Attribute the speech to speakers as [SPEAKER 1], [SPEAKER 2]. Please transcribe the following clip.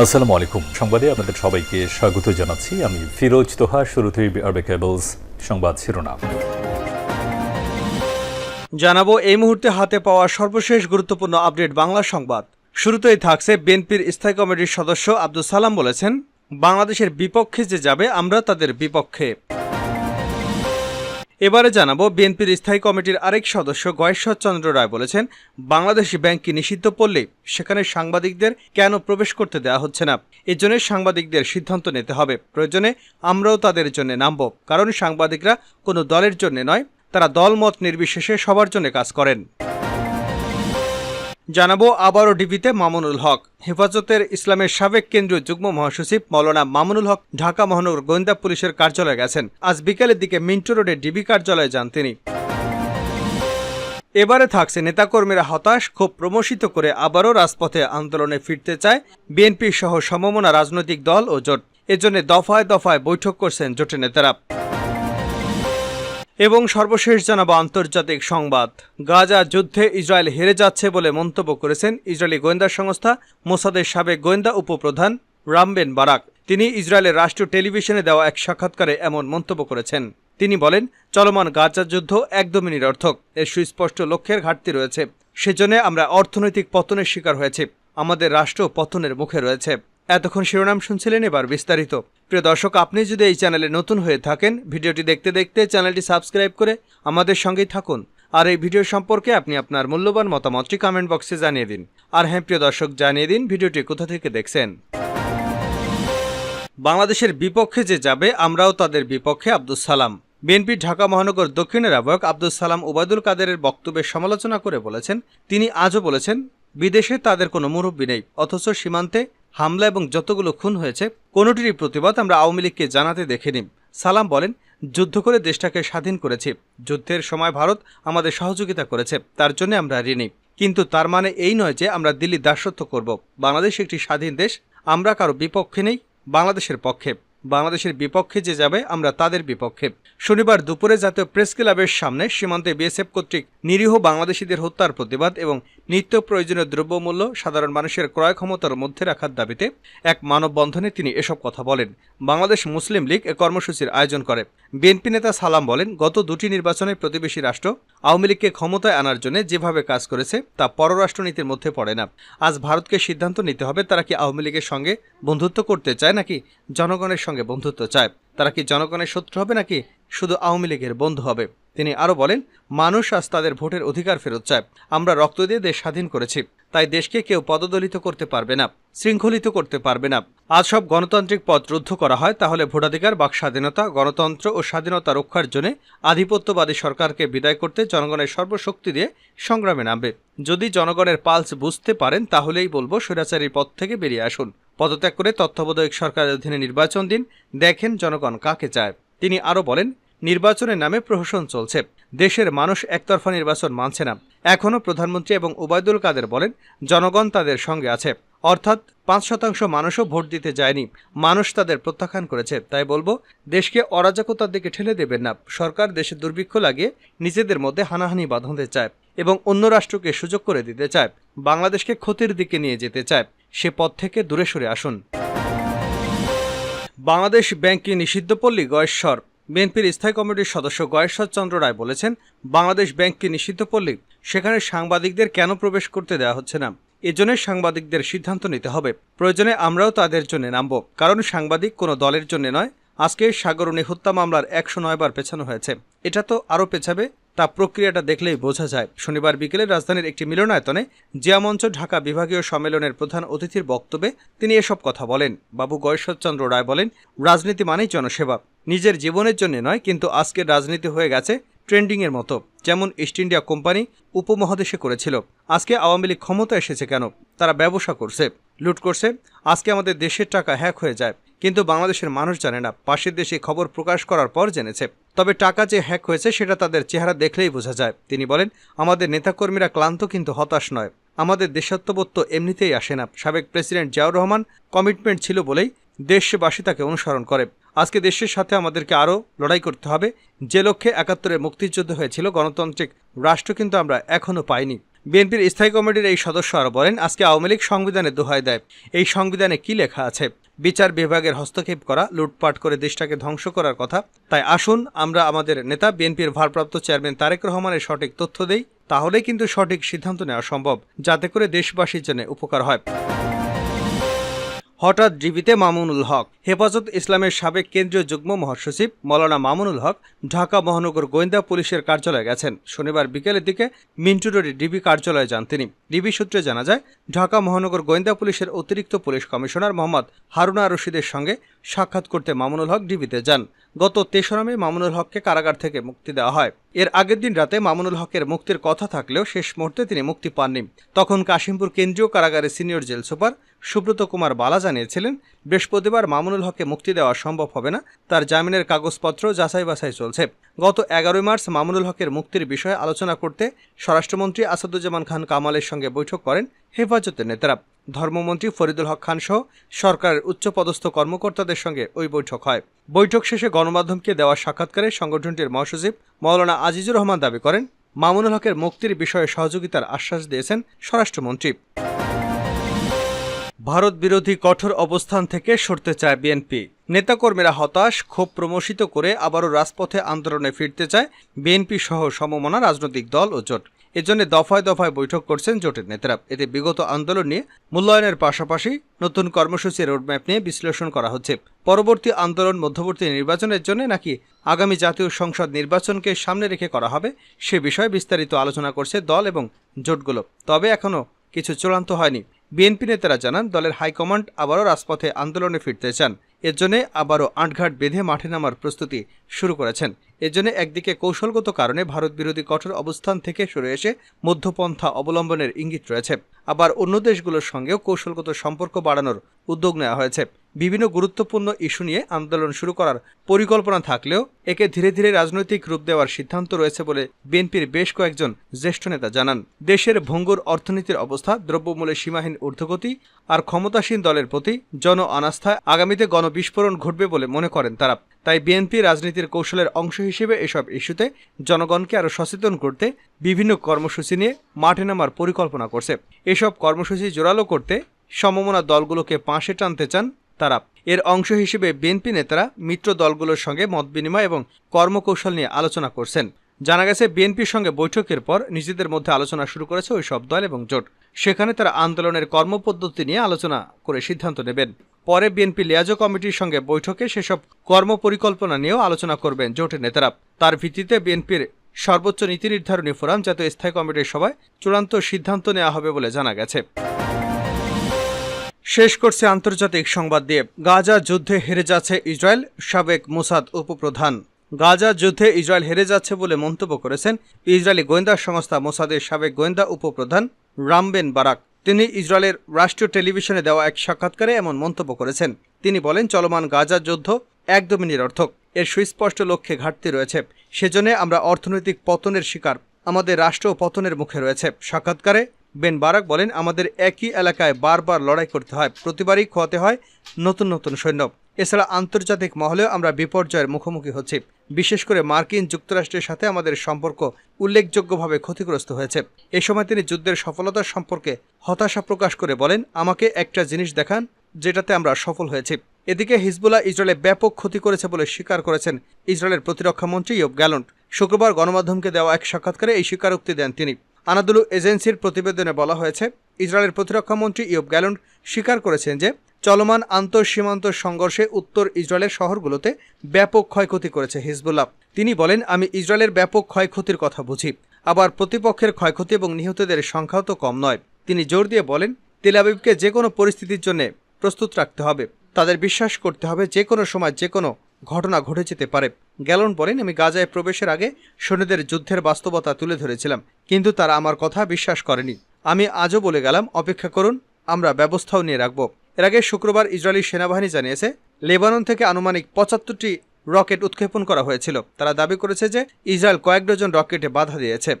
[SPEAKER 1] আসসালামু আলাইকুম। সংবাদে আপনাদের সবাইকে স্বাগত জানাচ্ছি। আমি ফিরোজ তোহা, শুরুতেই আরবে কেবলস সংবাদ শিরোনাম।
[SPEAKER 2] জানাব, এই মুহূর্তে হাতে পাওয়া সর্বশেষ গুরুত্বপূর্ণ আপডেট বাংলা সংবাদ। শুরুতেই থাকছে বিএনপির স্থায়ী কমিটির সদস্য আব্দুল সালাম বলেছেন, বাংলাদেশের বিপক্ষে যে যাবে, আমরা তাদের বিপক্ষে। এবারে জানাব বিএনপির স্থায়ী কমিটির আরেক সদস্য গয়েশ্বর চন্দ্র রায় বলেছেন, বাংলাদেশ ব্যাংককে নিষিদ্ধ করলে সেখানে সাংবাদিকদের কেন প্রবেশ করতে দেওয়া হচ্ছে না? এজন্য সাংবাদিকদের সিদ্ধান্ত নিতে হবে। প্রয়োজনে আমরাও তাদের জন্য নামব। কারণ সাংবাদিকরা কোনো দলের জন্য নয়, তারা দলমত নির্বিশেষে সবার জন্য কাজ করেন। জানাব আবারও ডিবিতে মামুনুল হক। হেফাজতের ইসলামের সাবেক কেন্দ্রীয় যুগ্ম মহাসচিব মৌলানা মামুনুল হক ঢাকা মহানগর গোয়েন্দা পুলিশের কার্যালয়ে গেছেন। আজ বিকেলের দিকে মিন্টো রোডে ডিবি কার্যালয়ে যান তিনি। এবারে থাকছে নেতাকর্মীরা হতাশ, ক্ষোভ প্রমোশিত করে আবারও রাজপথে আন্দোলনে ফিরতে চায় বিএনপি সহ সমমনা রাজনৈতিক দল ও জোট। এজন্য দফায় দফায় বৈঠক করছেন জোটের নেতারা। এবং সর্বশেষ জানাব আন্তর্জাতিক সংবাদ। গাজা যুদ্ধে ইসরায়েল হেরে যাচ্ছে বলে মন্তব্য করেছেন ইসরায়েলি গোয়েন্দা সংস্থা, মোসাদের সাবেক গোয়েন্দা উপপ্রধান রামবেন বারাক। তিনি ইসরায়েলের রাষ্ট্রীয় টেলিভিশনে দেওয়া এক সাক্ষাৎকারে এমন মন্তব্য করেছেন। তিনি বলেন, চলমান গাজা যুদ্ধ একদমই নিরর্থক। এর সুস্পষ্ট লক্ষ্যের ঘাটতি রয়েছে। সেজন্য আমরা অর্থনৈতিক পতনের শিকার হয়েছি। আমাদের রাষ্ট্র পতনের মুখে রয়েছে। এতক্ষণ শিরোনাম শুনছিলেন এবার বিস্তারিত। প্রিয় দর্শক, আপনি যদি এই চ্যানেলে নতুন হয়ে থাকেন, ভিডিওটি দেখতে দেখতে চ্যানেলটি সাবস্ক্রাইব করে আমাদের সঙ্গেই থাকুন। আর এই ভিডিও সম্পর্কে আপনি আপনার মূল্যবান মতামতটি কমেন্ট বক্সে জানিয়ে দিন। আর হ্যাঁ প্রিয় দর্শক, জানিয়ে দিন ভিডিওটি কোথা থেকে দেখছেন। বাংলাদেশের বিপক্ষে যে যাবে, আমরাও তাদের বিপক্ষে আব্দুল সালাম। বিএনপি ঢাকা মহানগর দক্ষিণের আহ্বায়ক আব্দুল সালাম ওবায়দুল কাদেরের বক্তব্যের সমালোচনা করে বলেছেন, তিনি আজও বলেছেন, বিদেশে তাদের কোনো মুরব্বী নেই, অথচ সীমান্তে হামলা এবং যতগুলো খুন হয়েছে, কোনোটিরই প্রতিবাদ আমরা আওয়ামী লীগকে জানাতে দেখিনি। সালাম বলেন, যুদ্ধ করে দেশটাকে স্বাধীন করেছি। যুদ্ধের সময় ভারত আমাদের সহযোগিতা করেছে, তার জন্য আমরা ঋণী। কিন্তু তার মানে এই নয় যে আমরা দিল্লি দাসত্ব করব। বাংলাদেশ একটি স্বাধীন দেশ, আমরা কারও বিপক্ষে নেই, বাংলাদেশের পক্ষে। বাংলাদেশের বিপক্ষে যে যাবে, আমরা তাদের বিপক্ষে। শনিবার দুপুরে জাতীয় প্রেস ক্লাবের সামনে সীমান্তে বিএসএফ কর্তৃক নিরীহ বাংলাদেশিদের হত্যার প্রতিবাদ এবং নিত্য প্রয়োজনীয় দ্রব্যমূল্য সাধারণ মানুষের ক্রয় ক্ষমতার মধ্যে রাখার দাবিতে এক মানববন্ধনে তিনি এসব কথা বলেন। বাংলাদেশ মুসলিম লীগ এ কর্মসূচির আয়োজন করে। বিএনপি নেতা সালাম বলেন, গত দুটি নির্বাচনে প্রতিবেশী রাষ্ট্র আওয়ামী লীগকে ক্ষমতায় আনার জন্য যেভাবে কাজ করেছে, তা পররাষ্ট্রনীতির মধ্যে পড়ে না। আজ ভারতকে সিদ্ধান্ত নিতে হবে তারা কি আওয়ামী লীগের সঙ্গে বন্ধুত্ব করতে চায় নাকি জনগণের বন্ধুত্ব চায়। তারা কি জনগণের শত্রু হবে নাকি শুধু আওয়ামী লীগের বন্ধু হবে? তিনি আরও বলেন, মানুষ আজ তাদের ভোটের অধিকার ফেরত চায়। আমরা রক্ত দিয়ে দেশ স্বাধীন করেছি। তাই দেশকে কেউ পদদলিত করতে পারবে না, শৃঙ্খলিত করতে পারবে না। আজ সব গণতান্ত্রিক পথ রুদ্ধ করা হয়, তাহলে ভোটাধিকার, বাক স্বাধীনতা, গণতন্ত্র ও স্বাধীনতা রক্ষার জন্য আধিপত্যবাদী সরকারকে বিদায় করতে জনগণের সর্বশক্তি দিয়ে সংগ্রামে নামবে। যদি জনগণের পালস বুঝতে পারেন, তাহলেই বলব স্বৈরাচারীর পথ থেকে বেরিয়ে আসুন। পদত্যাগ করে তত্ত্বাবধায়ক সরকারের অধীনে নির্বাচন দিন, দেখেন জনগণ কাকে চায়। তিনি আরও বলেন, নির্বাচনের নামে প্রহসন চলছে। দেশের মানুষ একতরফা নির্বাচন মানছে না। এখনও প্রধানমন্ত্রী এবং ওবায়দুল কাদের বলেন, জনগণ তাদের সঙ্গে আছে। অর্থাৎ পাঁচ শতাংশ মানুষও ভোট দিতে যায়নি। মানুষ তাদের প্রত্যাখ্যান করেছে। তাই বলব, দেশকে অরাজকতার দিকে ঠেলে দেবেন না। সরকার দেশে দুর্ভিক্ষ লাগিয়ে নিজেদের মধ্যে হানাহানি বাঁধাতে চায় এবং অন্য রাষ্ট্রকে সুযোগ করে দিতে চায়। বাংলাদেশকে ক্ষতির দিকে নিয়ে যেতে চায়। সে পথ থেকে দূরে সরে আসুন। বাংলাদেশ ব্যাংককে নিষিদ্ধ পল্লী গয়েশ্বর বিএনপির স্থায়ী কমিটির সদস্য গয়েশ্বর চন্দ্র রায় বলেছেন, বাংলাদেশ ব্যাংককে নিষিদ্ধ করলে সেখানে সাংবাদিকদের কেন প্রবেশ করতে দেওয়া হচ্ছে না? এজন্য সাংবাদিকদের সিদ্ধান্ত নিতে হবে। প্রয়োজনে আমরাও তাদের জন্য নামব। কারণ সাংবাদিক কোনো দলের জন্য নয়। আজকে সাগরণী হত্যা মামলার একশো নয় বার পেছানো হয়েছে। এটা তো আরও পেছাবে। তা প্রক্রিয়াটা দেখলেই বোঝা যায়। শনিবার বিকেলে রাজধানীর একটি মিলনায়তনে জিয়ামঞ্চ ঢাকা বিভাগীয় সম্মেলনের প্রধান অতিথির বক্তব্যে তিনি এসব কথা বলেন। বাবু গয়েশ্বরচন্দ্র রায় বলেন, রাজনীতি মানেই জনসেবা। নিজের জীবনের জন্য নয়, কিন্তু আজকের রাজনীতি হয়ে গেছে ট্রেন্ডিংয়ের মতো। যেমন ইস্ট ইন্ডিয়া কোম্পানি উপমহাদেশে করেছিল। আজকে আওয়ামী লীগ ক্ষমতা এসেছে কেন? তারা ব্যবসা করছে, লুট করছে। আজকে আমাদের দেশের টাকা হ্যাক হয়ে যায়। কিন্তু বাংলাদেশের মানুষ জানে না। পাশের দেশে খবর প্রকাশ করার পর জেনেছে। তবে টাকা যে হ্যাক হয়েছে সেটা তাদের চেহারা দেখলেই বোঝা যায়। তিনি বলেন, আমাদের নেতাকর্মীরা ক্লান্ত কিন্তু হতাশ নয়। আমাদের দেশাত্মবোধ তো এমনিতেই আসে না। সাবেক প্রেসিডেন্ট জিয়াউর রহমান কমিটমেন্ট ছিল বলেই দেশবাসী তাকে অনুসরণ করে। আজকে দেশের সাথে আমাদেরকে আরও লড়াই করতে হবে। যে লক্ষ্যে একাত্তরে মুক্তিযুদ্ধ হয়েছিল, গণতান্ত্রিক রাষ্ট্র কিন্তু আমরা এখনও পাইনি। বিএনপির স্থায়ী কমিটির এই সদস্য আরও বলেন, আজকে আওয়ামী লীগ সংবিধানে দোহায় দেয়। এই সংবিধানে কি লেখা আছে? বিচার বিভাগের হস্তক্ষেপ করা, লুটপাট করে দেশটাকে ধ্বংস করার কথা। তাই আসুন, আমরা আমাদের নেতা, বিএনপির ভারপ্রাপ্ত চেয়ারম্যান তারেক রহমানের সঠিক তথ্য দেই তাহলে কিন্তু সঠিক সিদ্ধান্ত নেওয়া সম্ভব, যাতে করে দেশবাসীর জন্য উপকার হয়। হঠাৎ ডিবিতে মামুনুল হক। হেফাজত ইসলামের সাবেক কেন্দ্রীয় যুগ্ম মহাসচিব মৌলানা মামুনুল হক ঢাকা মহানগর গোয়েন্দা পুলিশের কার্যালয়ে গেছেন। শনিবার বিকেলের দিকে মিন্টু রোডে ডিবি কার্যালয়ে যান তিনি। ডিবি সূত্রে জানা যায়, ঢাকা মহানগর গোয়েন্দা পুলিশের অতিরিক্ত পুলিশ কমিশনার মোহাম্মদ হারুনা রশিদের সঙ্গে সাক্ষাৎ করতে মামুনুল হক ডিবিতে যান। গত তেসরা মে মামুনুল হককে কারাগার থেকে মুক্তি দেওয়া হয়। এর আগের দিন রাতে মামুনুল হকের মুক্তির কথা থাকলেও শেষ মুহূর্তে তিনি মুক্তি পাননি। তখন কাশিমপুর কেন্দ্রীয় কারাগারের senior jail super Subrata Kumar Bala জানিয়েছিলেন, বৃহস্পতিবার মামুনুল হককে মুক্তি দেওয়া সম্ভব হবে না, তার জামিনের কাগজপত্র যাচাই বাছাই চলছে। গত এগারোই মার্চ মামুনুল হকের মুক্তির বিষয়ে আলোচনা করতে স্বরাষ্ট্রমন্ত্রী আসাদুজ্জামান খান কামালের সঙ্গে বৈঠক করেন হেফাজতের নেতারা। ধর্মমন্ত্রী ফরিদুল হক খান সহ সরকারের উচ্চপদস্থ কর্মকর্তাদের সঙ্গে ওই বৈঠক হয়। বৈঠক শেষে গণমাধ্যমকে দেওয়া সাক্ষাৎকারে সংগঠনটির মহাসচিব মৌলানা আজিজুর রহমান দাবি করেন, মামুনুল হকের মুক্তির বিষয়ে সহযোগিতার আশ্বাস দিয়েছেন স্বরাষ্ট্রমন্ত্রী। ভারত বিরোধী কঠোর অবস্থান থেকে সরতে চায় বিএনপি। নেতাকর্মীরা হতাশ, ক্ষোভ প্রমোশিত করে আবারও রাজপথে আন্দোলনে ফিরতে চায় বিএনপি সহ সমমনা রাজনৈতিক দল ও জোট। এজন্য দফায় দফায় বৈঠক করছেন জোটের নেতারা। এতে বিগত আন্দোলন নিয়ে মূল্যায়নের পাশাপাশি নতুন কর্মসূচি রোডম্যাপ নিয়ে বিশ্লেষণ করা হচ্ছে। পরবর্তী আন্দোলন মধ্যবর্তী নির্বাচনের জন্য নাকি আগামী জাতীয় সংসদ নির্বাচনকে সামনে রেখে করা হবে, সে বিষয়ে বিস্তারিত আলোচনা করছে দল এবং জোটগুলো। তবে এখনও কিছু চূড়ান্ত হয়নি। বিএনপি নেতারা জানান, দলের হাইকমান্ড আবারও রাজপথে আন্দোলনে ফিরতে চান। এর জন্য আবারও আটঘাট বেঁধে মাঠে নামার প্রস্তুতি শুরু করেছেন। এর জন্য একদিকে কৌশলগত কারণে ভারত বিরোধী কঠোর অবস্থান থেকে সরে এসে মধ্যপন্থা অবলম্বনের ইঙ্গিত রয়েছে। আবার অন্য দেশগুলোর সঙ্গেও কৌশলগত সম্পর্ক বাড়ানোর উদ্যোগ নেওয়া হয়েছে। বিভিন্ন গুরুত্বপূর্ণ ইস্যু নিয়ে আন্দোলন শুরু করার পরিকল্পনা থাকলেও একে ধীরে ধীরে রাজনৈতিক রূপ দেওয়ার সিদ্ধান্ত রয়েছে বলে বিএনপির বেশ কয়েকজন জ্যেষ্ঠ নেতা জানান। দেশের ভঙ্গুর অর্থনীতির অবস্থা, দ্রব্যমূল্যের সীমাহীন ঊর্ধ্বগতি আর ক্ষমতাসীন দলের প্রতি জন অনাস্থায় আগামীতে গণবিস্ফোরণ ঘটবে বলে মনে করেন তারা। তাই বিএনপি রাজনীতির কৌশলের অংশ হিসেবে এসব ইস্যুতে জনগণকে আরও সচেতন করতে বিভিন্ন কর্মসূচি নিয়ে মাঠে নামার পরিকল্পনা করছে। এসব কর্মসূচি জোরালো করতে সমমনা দলগুলোকে পাশে টানতে চান তারা। এর অংশ হিসেবে বিএনপি নেতারা মিত্র দলগুলোর সঙ্গে মত বিনিময় এবং কর্মকৌশল নিয়ে আলোচনা করছেন। জানা গেছে, বিএনপির সঙ্গে বৈঠকের পর নিজেদের মধ্যে আলোচনা শুরু করেছে ওই সব দল এবং জোট। সেখানে তারা আন্দোলনের কর্মপদ্ধতি নিয়ে আলোচনা করে সিদ্ধান্ত নেবেন। পরে বিএনপি লিয়াজো কমিটির সঙ্গে বৈঠকে সেসব কর্মপরিকল্পনা নিয়েও আলোচনা করবেন জোটের নেতারা। তার ভিত্তিতে বিএনপির সর্বোচ্চ নীতি নির্ধারণী ফোরাম জাতীয় স্থায়ী কমিটির সভায় চূড়ান্ত সিদ্ধান্ত নেওয়া হবে বলে জানা গেছে। শেষ করছে আন্তর্জাতিক সংবাদ দিয়ে। গাজা যুদ্ধে হেরে যাচ্ছে ইসরায়েল, সাবেক মোসাদ উপপ্রধান। গাজা যুদ্ধে ইসরায়েল হেরে যাচ্ছে বলে মন্তব্য করেছেন ইসরায়েলি গোয়েন্দা সংস্থা মোসাদের সাবেক গোয়েন্দা উপপ্রধান রামবেন বারাক। তিনি ইসরায়েলের রাষ্ট্রীয় টেলিভিশনে দেওয়া এক সাক্ষাৎকারে এমন মন্তব্য করেছেন। তিনি বলেন, চলমান গাজা যুদ্ধ একদমই নিরর্থক। এর সুস্পষ্ট লক্ষ্যে ঘাটতি রয়েছে। সেজন্য আমরা অর্থনৈতিক পতনের শিকার। আমাদের রাষ্ট্র পতনের মুখে রয়েছে। সাক্ষাৎকারে বেন বারাক বলেন, আমাদের একই এলাকায় বারবার লড়াই করতে হয়, প্রতিবারই খোয়াতে হয় নতুন নতুন সৈন্য। এছাড়া আন্তর্জাতিক মহলেও আমরা বিপর্যয়ের মুখোমুখি হচ্ছি। বিশেষ করে মার্কিন যুক্তরাষ্ট্রের সাথে আমাদের সম্পর্ক উল্লেখযোগ্যভাবে ক্ষতিগ্রস্ত হয়েছে। এ সময় তিনি যুদ্ধের সফলতা সম্পর্কে হতাশা প্রকাশ করে বলেন, আমাকে একটা জিনিস দেখান, যেটাতে আমরা সফল হয়েছি। এদিকে হিজবুল্লাহ ইসরায়েলে ব্যাপক ক্ষতি করেছে বলে স্বীকার করেছেন ইসরায়েলের প্রতিরক্ষামন্ত্রী ইয়ব গ্যালন্ট। শুক্রবার গণমাধ্যমকে দেওয়া এক সাক্ষাৎকারে এই স্বীকারোক্তি দেন তিনি। আনাদুলু এজেন্সির প্রতিবেদনে বলা হয়েছে, ইসরায়েলের প্রতিরক্ষামন্ত্রী ইয়ব গ্যালন্ট স্বীকার করেছেন যে, চলমান আন্তঃসীমান্ত সংঘর্ষে উত্তর ইসরায়েলের শহরগুলোতে ব্যাপক ক্ষয়ক্ষতি করেছে হিজবুল্লাহ। তিনি বলেন, আমি ইসরায়েলের ব্যাপক ক্ষয়ক্ষতির কথা বুঝি। আবার প্রতিপক্ষের ক্ষয়ক্ষতি এবং নিহতদের সংখ্যাও তো কম নয়। তিনি জোর দিয়ে বলেন তেলাবিবকে যে কোনো পরিস্থিতির জন্য প্রস্তুত রাখতে হবে। তাদের বিশ্বাস করতে হবে যে কোনো সময় যে কোনো ঘটনা ঘটে যেতে পারে। গ্যালন বলেন, আমি গাজায় প্রবেশের আগে সৈন্যদের যুদ্ধের বাস্তবতা তুলে ধরেছিলাম, কিন্তু তারা আমার কথা বিশ্বাস করেনি। আমি আজও বলে গেলাম, অপেক্ষা করুন, আমরা ব্যবস্থাও নিয়ে রাখব। এর আগে শুক্রবার ইসরায়েলি সেনাবাহিনী জানিয়েছে, লেবানন থেকে আনুমানিক পঁচাত্তরটি রকেট উৎক্ষেপণ করা হয়েছিল। তারা দাবি করেছে যে ইসরায়েল কয়েক ডজন রকেটে বাধা দিয়েছে।